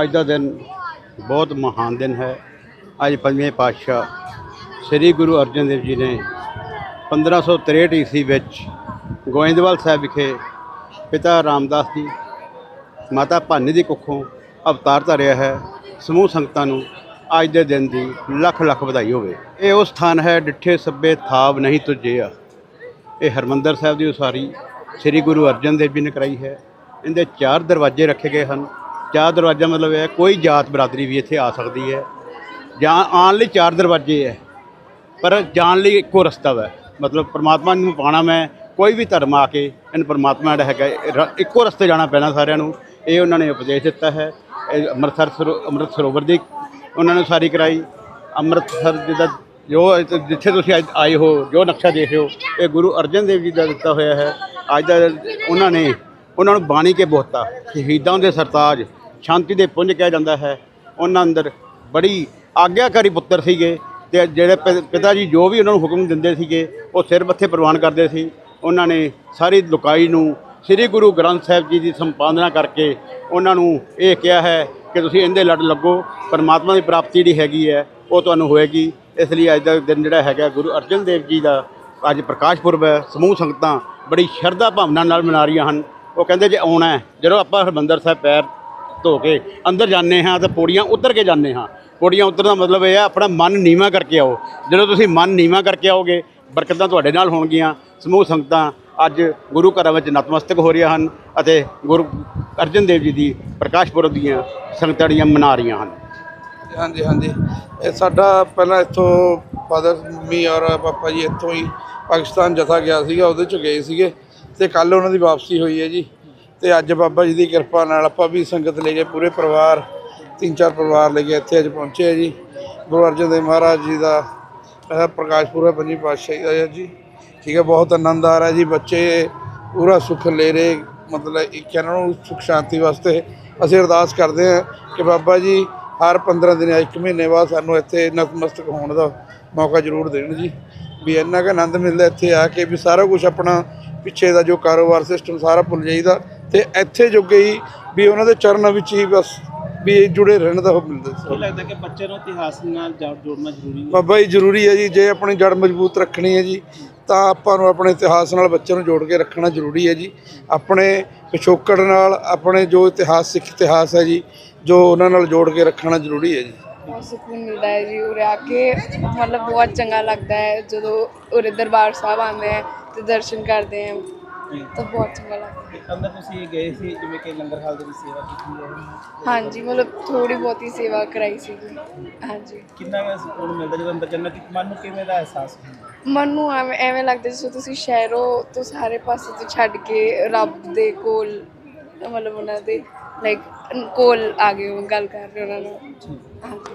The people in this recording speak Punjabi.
ਅੱਜ ਦਾ ਦਿਨ ਬਹੁਤ ਮਹਾਨ ਦਿਨ ਹੈ। ਅੱਜ ਪੰਜਵੇਂ ਪਾਤਸ਼ਾਹ ਸ੍ਰੀ ਗੁਰੂ ਅਰਜਨ ਦੇਵ ਜੀ ਨੇ 1563 ਈਸਵੀ ਵਿੱਚ ਗੋਇੰਦਵਾਲ ਸਾਹਿਬ ਵਿਖੇ ਪਿਤਾ ਰਾਮਦਾਸ ਜੀ, ਮਾਤਾ ਭਾਨੀ ਦੀ ਕੁੱਖੋਂ ਅਵਤਾਰ ਧਾਰਿਆ ਹੈ। ਸਮੂਹ ਸੰਗਤਾਂ ਨੂੰ ਅੱਜ ਦੇ ਦਿਨ ਦੀ ਲੱਖ ਲੱਖ ਵਧਾਈ ਹੋਵੇ। ਇਹ ਉਹ ਸਥਾਨ ਹੈ ਡਿੱਠੇ ਸੱਬੇ ਥਾਵ ਨਹੀਂ ਤੁਝਿਆ ਇਹ ਹਰਮੰਦਰ ਸਾਹਿਬ ਦੀ ਉਸਾਰੀ ਸ੍ਰੀ ਗੁਰੂ ਅਰਜਨ ਦੇਵ ਜੀ ਨੇ ਕਰਾਈ ਹੈ। ਇਹਦੇ ਚਾਰ ਦਰਵਾਜ਼ੇ ਰੱਖੇ ਗਏ ਹਨ। ਚਾਰ ਦਰਵਾਜ਼ਾ ਮਤਲਬ ਹੈ, ਕੋਈ ਜਾਤ ਬਰਾਦਰੀ ਵੀ ਇੱਥੇ ਆ ਸਕਦੀ ਹੈ। ਜਾਂ ਆਉਣ ਲਈ ਚਾਰ ਦਰਵਾਜ਼ੇ ਹੈ, ਪਰ ਜਾਣ ਲਈ ਇੱਕੋ ਰਸਤਾ ਹੈ ਮਤਲਬ ਪਰਮਾਤਮਾ ਨੂੰ ਪਾਣਾ ਮੈਂ, ਕੋਈ ਵੀ ਧਰਮ ਆ ਕੇ ਇਹਨੂੰ ਪਰਮਾਤਮਾ ਜਿਹੜਾ ਹੈਗਾ ਰ- ਇੱਕੋ ਰਸਤੇ ਜਾਣਾ ਪੈਣਾ ਸਾਰਿਆਂ ਨੂੰ। ਇਹ ਉਹਨਾਂ ਨੇ ਉਪਦੇਸ਼ ਦਿੱਤਾ ਹੈ। ਇਹ ਅੰਮ੍ਰਿਤਸਰ ਸਰੋ- ਅੰਮ੍ਰਿਤ ਸਰੋਵਰ ਦੀ ਉਹਨਾਂ ਨੇ ਸਾਰੀ ਕਰਾਈ। ਅੰਮ੍ਰਿਤਸਰ ਜਿਹਦਾ ਜੋ ਇੱਥੇ- ਜਿੱਥੇ ਤੁਸੀਂ ਅੱਜ ਆਏ ਹੋ, ਜੋ ਨਕਸ਼ਾ ਦੇਖ ਰਹੇ ਹੋ ਇਹ ਗੁਰੂ ਅਰਜਨ ਦੇਵ ਜੀ ਦਾ ਦਿੱਤਾ ਹੋਇਆ ਹੈ। ਅੱਜ ਦਾ ਉਹਨਾਂ ਨੇ, ਉਹਨਾਂ ਨੂੰ ਬਾਣੀ ਕੇ ਬੋਤਾ ਸ਼ਹੀਦਾਂ ਦੇ ਸਰਤਾਜ, ਸ਼ਾਂਤੀ ਦੇ ਪੁੰਜ ਕਿਹਾ ਜਾਂਦਾ ਹੈ। ਉਹਨਾਂ ਅੰਦਰ ਬੜੀ ਆਗਿਆਕਾਰੀ ਪੁੱਤਰ ਸੀਗੇ। ਤੇ ਜਿਹੜੇ ਪਿ- ਪਿਤਾ ਜੀ ਜੋ ਵੀ ਉਹਨਾਂ ਨੂੰ ਹੁਕਮ ਦਿੰਦੇ ਸੀਗੇ, ਉਹ ਸਿਰ ਮੱਥੇ ਪ੍ਰਵਾਨ ਕਰਦੇ ਸੀ। ਉਹਨਾਂ ਨੇ ਸਾਰੀ ਲੁਕਾਈ ਨੂੰ ਸ੍ਰੀ ਗੁਰੂ ਗ੍ਰੰਥ ਸਾਹਿਬ ਜੀ ਦੀ ਸੰਪਾਦਨਾ ਕਰਕੇ ਉਹਨਾਂ ਨੂੰ ਇਹ ਕਿਹਾ ਹੈ ਕਿ ਤੁਸੀਂ ਇਹਦੇ ਲੜ ਲੱਗੋ, ਪਰਮਾਤਮਾ ਦੀ ਪ੍ਰਾਪਤੀ ਜਿਹੜੀ ਹੈਗੀ ਹੈ, ਉਹ ਤੁਹਾਨੂੰ ਹੋਏਗੀ। ਇਸ ਲਈ ਅੱਜ ਦਾ ਦਿਨ ਜਿਹੜਾ ਹੈਗਾ, ਗੁਰੂ ਅਰਜਨ ਦੇਵ ਜੀ ਦਾ ਅੱਜ ਪ੍ਰਕਾਸ਼ ਪੁਰਬ ਹੈ। ਸਮੂਹ ਸੰਗਤਾਂ ਬੜੀ ਸ਼ਰਧਾ ਭਾਵਨਾ ਨਾਲ ਮਨਾ ਰਹੀਆਂ ਹਨ। ਉਹ ਕਹਿੰਦੇ ਜੇ ਆਉਣਾ ਹੈ, ਜਦੋਂ ਆਪਾਂ ਹਰਿਮੰਦਰ ਸਾਹਿਬ ਪੈਰ ਧੋ ਕੇ ਅੰਦਰ ਜਾਂਦੇ ਹਾਂ, ਤਾਂ ਪੌੜੀਆਂ ਉਤਰ ਕੇ ਜਾਂਦੇ ਹਾਂ। ਪੌੜੀਆਂ ਉਤਰਨ ਦਾ ਮਤਲਬ ਇਹ ਹੈ ਆਪਣਾ ਮਨ ਨੀਵਾ ਕਰਕੇ ਆਓ। ਜਦੋਂ ਤੁਸੀਂ ਮਨ ਨੀਵਾ ਕਰਕੇ ਆਓਗੇ, ਬਰਕਤਾਂ ਤੁਹਾਡੇ ਨਾਲ ਹੋਣਗੀਆਂ। ਸਮੂਹ ਸੰਗਤਾਂ ਅੱਜ ਗੁਰੂ ਘਰਾਂ ਵਿੱਚ ਨਤਮਸਤਕ ਹੋ ਰਹੀਆਂ ਹਨ ਅਤੇ ਗੁਰੂ ਅਰਜਨ ਦੇਵ ਜੀ ਦੀ ਪ੍ਰਕਾਸ਼ ਪੁਰਬ ਦੀਆਂ ਸੰਗਤਾਂ ਦੀਆਂ ਮਨਾ ਰਹੀਆਂ ਹਨ। ਹਾਂਜੀ ਹਾਂਜੀ। ਇਹ ਸਾਡਾ ਪਹਿਲਾਂ ਇੱਥੋਂ ਫਾਦਰ ਮੀ ਔਰ ਪਾਪਾ ਜੀ ਇੱਥੋਂ ਹੀ ਪਾਕਿਸਤਾਨ ਜਥਾ ਗਿਆ ਸੀਗਾ, ਉਹਦੇ ਚ ਗਏ ਸੀਗੇ ਤੇ ਕੱਲ ਉਹਨਾਂ ਦੀ ਵਾਪਸੀ ਹੋਈ ਹੈ ਜੀ। ਤੇ ਅੱਜ ਬਾਬਾ ਜੀ ਦੀ ਕਿਰਪਾ ਨਾਲ ਆਪਾਂ ਵੀ ਸੰਗਤ ਲੈ ਕੇ ਪੂਰੇ ਪਰਿਵਾਰ ਤਿੰਨ ਚਾਰ ਪਰਿਵਾਰ ਲੈ ਕੇ ਇੱਥੇ ਅੱਜ ਪਹੁੰਚੇ ਆ ਜੀ। ਗੁਰੂ ਅਰਜਨ ਦੇਵ ਮਹਾਰਾਜ ਜੀ ਦਾ ਪ੍ਰਕਾਸ਼ ਪੁਰਬ ਪੰਜੀ ਪਾਤਸ਼ਾਹੀ ਦਾ ਜੀ। ਠੀਕ ਹੈ, ਬਹੁਤ ਆਨੰਦ ਆ ਰਿਹਾ ਜੀ, ਬੱਚੇ ਪੂਰਾ ਸੁੱਖ ਲੈ ਰਹੇ, ਮਤਲਬ ਇੱਕ ਇਹਨਾਂ ਨੂੰ ਸੁਖ ਸ਼ਾਂਤੀ ਵਾਸਤੇ ਅਸੀਂ ਅਰਦਾਸ ਕਰਦੇ ਹਾਂ ਕਿ ਬਾਬਾ ਜੀ, ਹਰ 15 ਦਿਨ ਇੱਕ ਮਹੀਨੇ ਬਾਅਦ ਸਾਨੂੰ ਇੱਥੇ ਨਤਮਸਤਕ ਹੋਣ ਦਾ ਮੌਕਾ ਜ਼ਰੂਰ ਦੇਣ ਜੀ। ਵੀ ਇੰਨਾ ਕੁ ਆਨੰਦ ਮਿਲਦਾ ਇੱਥੇ ਆ ਕੇ ਵੀ ਸਾਰਾ ਕੁਝ ਆਪਣਾ ਪਿੱਛੇ ਦਾ ਜੋ ਕਾਰੋਬਾਰ ਸਿਸਟਮ ਸਾਰਾ ਭੁੱਲ ਜਾਈਦਾ ਤੇ ਇੱਥੇ ਜੋਗੇ ਹੀ ਵੀ ਉਹਨਾਂ ਦੇ ਚਰਨਾਂ ਵਿੱਚ ਹੀ ਬਸ ਵੀ ਜੁੜੇ ਰਹਿਣ ਦਾ ਉਹ ਮਿਲਦਾ ਸੀ। ਕੀ ਲੱਗਦਾ ਕਿ ਬੱਚੇ ਨੂੰ ਇਤਿਹਾਸ ਨਾਲ ਜੜ ਜੋੜਨਾ ਜ਼ਰੂਰੀ ਹੈ? ਬਾਬਾ ਜੀ ਜ਼ਰੂਰੀ ਹੈ ਜੀ ਜੇ ਆਪਣੀ ਜੜ ਮਜ਼ਬੂਤ ਰੱਖਣੀ ਹੈ ਜੀ ਤਾਂ ਆਪਾਂ ਨੂੰ ਆਪਣੇ ਇਤਿਹਾਸ ਨਾਲ ਬੱਚਿਆਂ ਨੂੰ ਜੋੜ ਕੇ ਰੱਖਣਾ ਜ਼ਰੂਰੀ ਹੈ ਜੀ। ਆਪਣੇ ਪਿਛੋਕੜ ਨਾਲ ਆਪਣੇ ਜੋ ਇਤਿਹਾਸ ਸਿੱਖ ਇਤਿਹਾਸ ਹੈ ਜੀ ਜੋ ਉਹਨਾਂ ਨਾਲ ਜੋੜ ਕੇ ਰੱਖਣਾ ਜ਼ਰੂਰੀ ਹੈ ਜੀ। ਬਹੁਤ ਸਕੂਨ ਮਿਲਦਾ ਹੈ ਜੀ ਉਰੇ ਆ ਕੇ। ਮਤਲਬ ਬਹੁਤ ਚੰਗਾ ਲੱਗਦਾ ਹੈ ਜਦੋਂ ਉਰੇ ਦਰਬਾਰ ਸਾਹਿਬ ਆਉਂਦੇ ਹੈ ਤੇ ਦਰਸ਼ਨ ਕਰਦੇ ਹਾਂ। ਤਾਂ ਬਹੁਤ ਚੰਗਾ ਲੱਗਦਾ ਤੇ ਅੰਦਰ ਤੁਸੀਂ ਗਏ ਸੀ ਜਿਵੇਂ ਕਿ ਲੰਗਰ ਹਾਲ ਦੇ ਵਿੱਚ ਸੇਵਾ ਕੀਤੀ ਹੈ। ਹਾਂਜੀ ਮਤਲਬ ਥੋੜੀ ਬਹੁਤੀ ਸੇਵਾ ਕਰਾਈ ਸੀ ਹਾਂਜੀ। ਕਿੰਨਾ ਕੁ ਸਕੂਨ ਮਿਲਦਾ ਜਦੋਂ ਅੰਦਰ ਜੰਨਤ ਮਨ ਨੂੰ ਕਿਵੇਂ ਦਾ ਅਹਿਸਾਸ ਹੁੰਦਾ? ਮਨ ਨੂੰ ਐਵੇਂ ਐਵੇਂ ਲੱਗਦਾ ਜਿਵੇਂ ਤੁਸੀਂ ਸ਼ਹਿਰੋਂ ਤੋਂ ਸਾਰੇ ਪਾਸੇ ਤੋਂ ਛੱਡ ਕੇ ਰੱਬ ਦੇ ਕੋਲ ਮਤਲਬ ਉਹਨਾਂ ਦੇ ਲਾਈਕ ਕੋਲ ਆ ਗਏ ਹੋ ਗੱਲ ਕਰ ਰਹੇ ਹੋ ਉਹਨਾਂ ਨਾਲ ਹਾਂਜੀ।